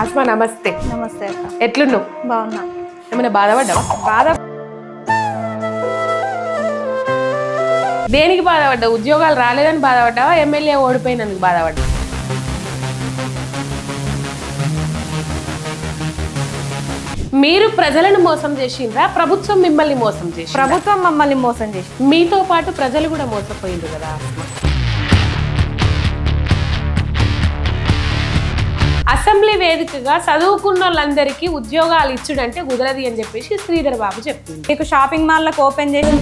అస్మా నమస్తే. నమస్తే అక్క. ఎట్లున్నావు? బాగున్నా. ఏమైనా బాధపడ్డావా? బాధ దేనికి బాధపడ్డావు? ఉద్యోగాలు రాలేదని బాధపడ్డావా? ఎమ్మెల్యే ఓడిపోయినందుకు బాధపడ్డావు? మీరు ప్రజలను మోసం చేసిండ్రా? ప్రభుత్వం మిమ్మల్ని మోసం చేసి ప్రభుత్వం మమ్మల్ని మోసం చేసి మీతో పాటు ప్రజలు కూడా మోసపోయిండ్రు కదా అసెంబ్లీ వేదికగా చదువుకున్న వాళ్ళందరికీ ఉద్యోగాలు ఇచ్చుడంటే కుదరది అని చెప్పేసి శ్రీధర్ బాబు చెప్పింది మీకు షాపింగ్ మాల్లకు ఓపెన్ చేసి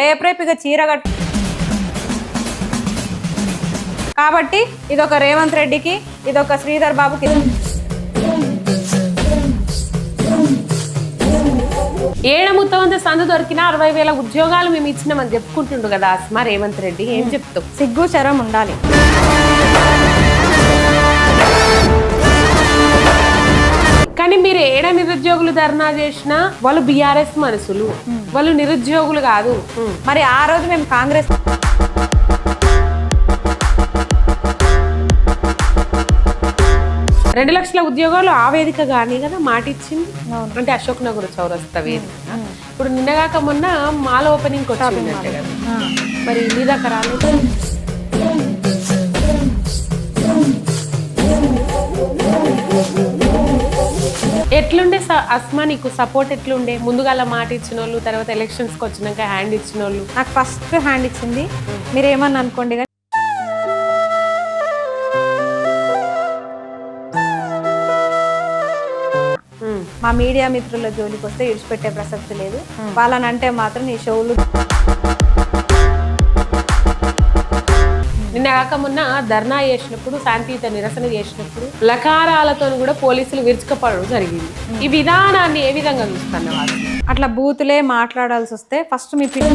రేపు రేపు ఇక చీర కట్టు కాబట్టి ఇదొక రేవంత్ రెడ్డికి ఇదొక శ్రీధర్ బాబుకి. ఏడ ముత్తమంత సందు దొరికినా అరవై వేల ఉద్యోగాలు మేము ఇచ్చినామని చెప్పుకుంటుండు కదా అస్మా రేవంత్ రెడ్డి. ఏం చెప్తావు? సిగ్గు శరం ఉండాలి. కానీ మీరు ఏడ నిరుద్యోగులు ధర్నా చేసినా వాళ్ళు బీఆర్ఎస్ మనుషులు వాళ్ళు నిరుద్యోగులు కాదు. మరి ఆ రోజు మేము కాంగ్రెస్ రెండు లక్షల ఉద్యోగాలు ఆ వేదిక కానీ కదా మాట ఇచ్చింది. అంటే అశోక్ నగర్ చౌరస్తా వేదిక. ఇప్పుడు నిన్నగాక మొన్న మాల ఓపెనింగ్ వచ్చింది కదా. మరి మీ దాకా రాలేదు? ఎట్లుండే అస్మా నీకు సపోర్ట్ ఎట్లుండే? ముందుగా అలా మాట ఇచ్చిన వాళ్ళు తర్వాత ఎలక్షన్స్కి వచ్చినాక హ్యాండ్ ఇచ్చిన వాళ్ళు నాకు ఫస్ట్ హ్యాండ్ ఇచ్చింది. మీరు ఏమన్నా అనుకోండి మా మీడియా మిత్రుల జోలికి వస్తే విడిచిపెట్టే ప్రసక్తి లేదు. వాళ్ళని అంటే మాత్రం ఈ షోలు నిన్న కాక మొన్న ధర్నా చేసినప్పుడు శాంతియుత నిరసన చేసినప్పుడు లకారాలతో కూడా పోలీసులు విరుచుకపడడం జరిగింది. ఈ విధానాన్ని ఏ విధంగా చూస్తున్న వాళ్ళు? అట్లా బూతులే మాట్లాడాల్సి వస్తే ఫస్ట్ మీ పిల్ల